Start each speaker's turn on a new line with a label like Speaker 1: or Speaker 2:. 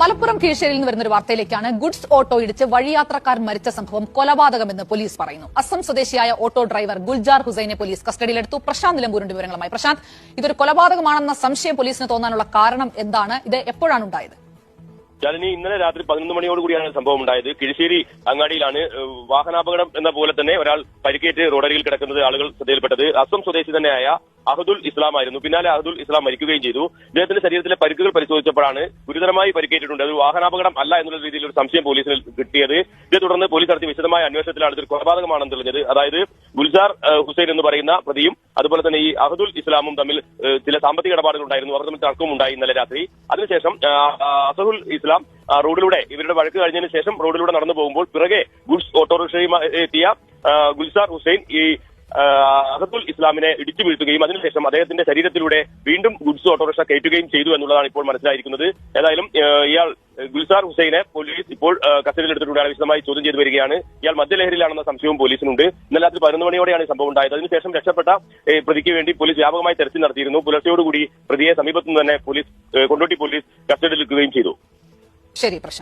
Speaker 1: മലപ്പുറം കീഴ്ശേരിയിൽ നിന്ന് വരുന്ന ഒരു വാർത്തയിലേക്കാണ് ഗുഡ്സ് ഓട്ടോ ഇടിച്ച് വഴിയാത്രക്കാർ മരിച്ച സംഭവം കൊലപാതകമെന്ന് പോലീസ് പറയുന്നു. അസം സ്വദേശിയായ ഓട്ടോ ഡ്രൈവർ ഗുൽജാർ ഹുസൈനെ പോലീസ് കസ്റ്റഡിയിലെടുത്തു. പ്രശാന്ത് നിലമ്പൂരിന്റെ വിവരങ്ങളുമായി. പ്രശാന്ത് ഇതൊരു കൊലപാതകമാണെന്ന സംശയം പോലീസിന് തോന്നാനുള്ള കാരണം എന്താണ്? ഇത് എപ്പോഴാണ് ഉണ്ടായത്?
Speaker 2: ശാലിനി ഇന്നലെ രാത്രി പതിനൊന്ന് മണിയോട് കൂടിയാണ് സംഭവം ഉണ്ടായത്. കിഴിശ്ശേരി അങ്ങാടിയിലാണ് വാഹനാപകടം എന്ന പോലെ തന്നെ ഒരാൾ പരിക്കേറ്റ് റോഡരികിൽ കിടക്കുന്നത് ആളുകൾ ശ്രദ്ധയിൽപ്പെട്ടത്. അസം സ്വദേശി തന്നെയായ അഹദുൽ ഇസ്ലാം ആയിരുന്നു. പിന്നാലെ അഹദുൽ ഇസ്ലാം മരിക്കുകയും ചെയ്തു. ഇദ്ദേഹത്തിന്റെ ശരീരത്തിലെ പരിക്കുകൾ പരിശോധിച്ചപ്പോഴാണ് ഗുരുതരമായി പരിക്കേറ്റിട്ടുണ്ട്. അത് വാഹനാപകടം അല്ല എന്നുള്ള രീതിയിൽ ഒരു സംശയം പോലീസിന് കിട്ടിയത്. ഇതേ തുടർന്ന് പോലീസ് നടത്തിയ വിശദമായ അന്വേഷണത്തിലാണ് ഇതൊരു കൊലപാതകമാണെന്ന് തെളിഞ്ഞത്. അതായത് ഗുൽസാർ ഹുസൈൻ എന്ന് പറയുന്ന പ്രതിയും അതുപോലെ തന്നെ ഈ അഹദുൽ ഇസ്ലാമും തമ്മിൽ ചില സാമ്പത്തിക ഇടപാടുകൾ ഉണ്ടായിരുന്നു അവർ തമ്മിൽ തർക്കവും ഉണ്ടായി ഇന്നലെ രാത്രി. അതിനുശേഷം അസഹുൽ ഇസ്ലാം റോഡിലൂടെ ഇവരുടെ വഴക്ക് കഴിഞ്ഞതിന് ശേഷം റോഡിലൂടെ നടന്നു പോകുമ്പോൾ പിറകെ ഗുഡ്സ് ഓട്ടോറിക്ഷയുമായി എത്തിയ ഗുൽസാർ ഹുസൈൻ ഈ അഹദുൽ ഇസ്ലാമിനെ ഇടിച്ചു വീഴ്ത്തുകയും അതിനുശേഷം അദ്ദേഹത്തിന്റെ ശരീരത്തിലൂടെ വീണ്ടും ഗുഡ്സ് ഓട്ടോറിക്ഷ കയറ്റുകയും ചെയ്തു എന്നുള്ളതാണ് ഇപ്പോൾ മനസ്സിലായിരിക്കുന്നത്. ഏതായാലും ഇയാൾ ഗുൽസാർ ഹുസൈനെ പോലീസ് ഇപ്പോൾ കസ്റ്റഡിയിലെടുത്തിട്ടുണ്ട് വിശദമായി ചോദ്യം ചെയ്തു വരികയാണ്. ഇയാൾ മദ്യലഹരിയിലാണെന്ന സംശയവും പോലീസിനുണ്ട് ഇന്നലെ രാത്രി പതിനൊന്ന് മണിയോടെയാണ് ഈ സംഭവം ഉണ്ടായത്. അതിനുശേഷം രക്ഷപ്പെട്ട പ്രതിക്ക് വേണ്ടി പോലീസ് വ്യാപകമായി തെരച്ചിൽ നടത്തിയിരുന്നു. പുലർച്ചയോടുകൂടി പ്രതിയെ സമീപത്തുനിന്ന് തന്നെ പോലീസ് കൊണ്ടോട്ടി പോലീസ് കസ്റ്റഡിയിലെടുക്കുകയും ചെയ്തു.
Speaker 1: ശരി പ്രശാന്ത്